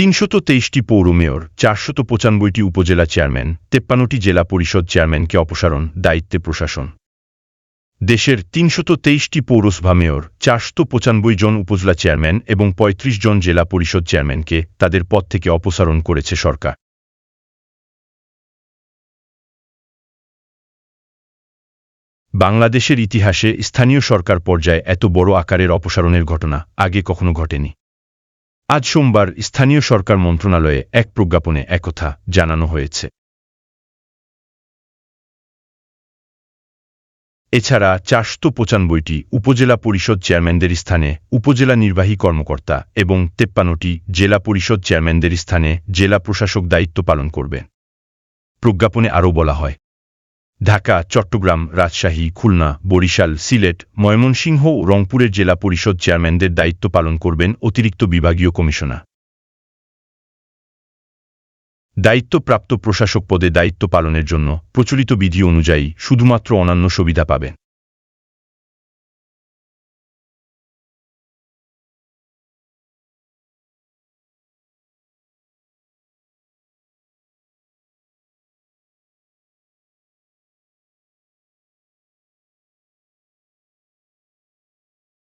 তিনশত তেইশটি পৌর মেয়র, চারশত পঁচানব্বইটি উপজেলা চেয়ারম্যান, তেপ্পান্নটি জেলা পরিষদ চেয়ারম্যানকে অপসারণ, দায়িত্বে প্রশাসন। দেশের তিনশত তেইশটি পৌরসভা মেয়র, চারশত পঁচানব্বই জন উপজেলা চেয়ারম্যান এবং ৩৫ জন জেলা পরিষদ চেয়ারম্যানকে তাদের পদ থেকে অপসারণ করেছে সরকার। বাংলাদেশের ইতিহাসে স্থানীয় সরকার পর্যায়ে এত বড় আকারের অপসারণের ঘটনা আগে কখনো ঘটেনি। আজ সোমবার স্থানীয় সরকার মন্ত্রণালয়ে এক প্রজ্ঞাপনে একথা জানানো হয়েছে। এছাড়া চারশত পঁচানব্বইটি উপজেলা পরিষদ চেয়ারম্যানদের স্থানে উপজেলা নির্বাহী কর্মকর্তা এবং তেপ্পান্নটি জেলা পরিষদ চেয়ারম্যানদের স্থানে জেলা প্রশাসক দায়িত্ব পালন করবে। প্রজ্ঞাপনে আরও বলা হয় ঢাকা, চট্টগ্রাম, রাজশাহী, খুলনা, বরিশাল, সিলেট, ময়মনসিংহ ও রংপুরের জেলা পরিষদ চেয়ারম্যানদের দায়িত্ব পালন করবেন অতিরিক্ত বিভাগীয় কমিশনার। দায়িত্বপ্রাপ্ত প্রশাসক পদে দায়িত্ব পালনের জন্য প্রচলিত বিধি অনুযায়ী শুধুমাত্র অন্যান্য সুবিধা পাবেন।